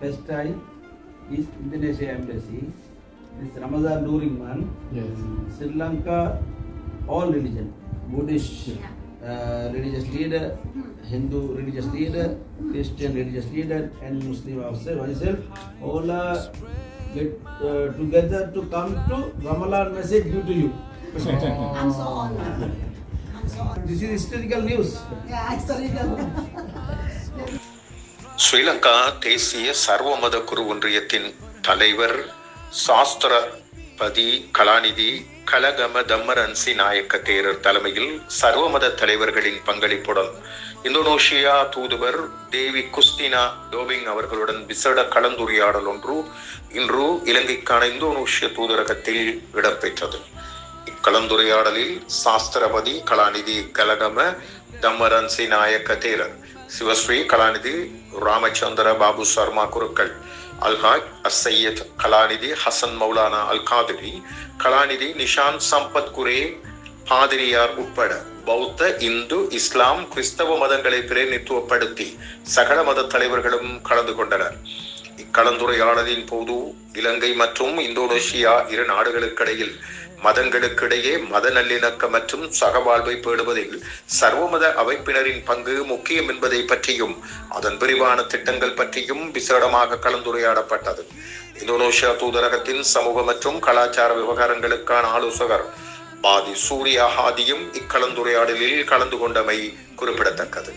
best time is Indonesia Embassy. This Ramadan during month, Yes. Sri Lanka, all religion, Buddhist uh, religious leader, Hindu religious leader, Christian religious leader, and Muslim ourselves, myself, all are get uh, together to come to Ramadan message due to you. I'm so honored. I'm so honored. This is historical news. Yeah, I sorry. Sri Lanka தேசிய சர்வமத குரு ஒன்றியத்தின் தலைவர் சாஸ்திரபதி கலாநிதி கலகம தம்மரன்சி நாயக்க தேரர் தலைமையில் சர்வமத தலைவர்களின் பங்களிப்புடன் Indonesia தூதுவர் தேவி குஸ்தினா டோபிங் அவர்களுடன் விசேட கலந்துரையாடல் ஒன்று இன்று இலங்கைக்கான இந்தோனேஷிய தூதரகத்தில் இடம்பெற்றது. இக்கலந்துரையாடலில் சாஸ்திரபதி கலாநிதி கலகம தம்மரன்சி நாயக்க தேரர். சிவஸ்ரீ கலாநிதி ராமச்சந்திர பாபு சர்மா குருக்கள். அல்ஹாஜ் அசையத் கலாநிதி ஹசன் மௌலானா அல் காதிரி கலாநிதி நிஷாந்த் சம்பத் குரே பாதிரியார் உட்பட பௌத்த இந்து இஸ்லாம் கிறிஸ்தவ மதங்களை பிரதிநிதித்துவப்படுத்தி சகல மத தலைவர்களும் கலந்து கொண்டனர். இக்கலந்துரையாடலின் போது இலங்கை மற்றும் இந்தோனேஷியா இரு நாடுகளுக்கிடையில் மதங்களுக்கிடையே மத நல்லிணக்கம் மற்றும் சகவாழ்வை பேணுவதில் சர்வமத அமைப்பினரின் பங்கு முக்கியம் என்பதை பற்றியும் அதன் விரிவான திட்டங்கள் பற்றியும் விசேடமாக கலந்துரையாடப்பட்டது. இந்தோனேஷியா தூதரகத்தின் சமூக மற்றும் கலாச்சார விவகாரங்களுக்கான ஆலோசகர் பாதி சூர்யா ஹாதியும் இக்கலந்துரையாடலில் கலந்து கொண்டமை குறிப்பிடத்தக்கது.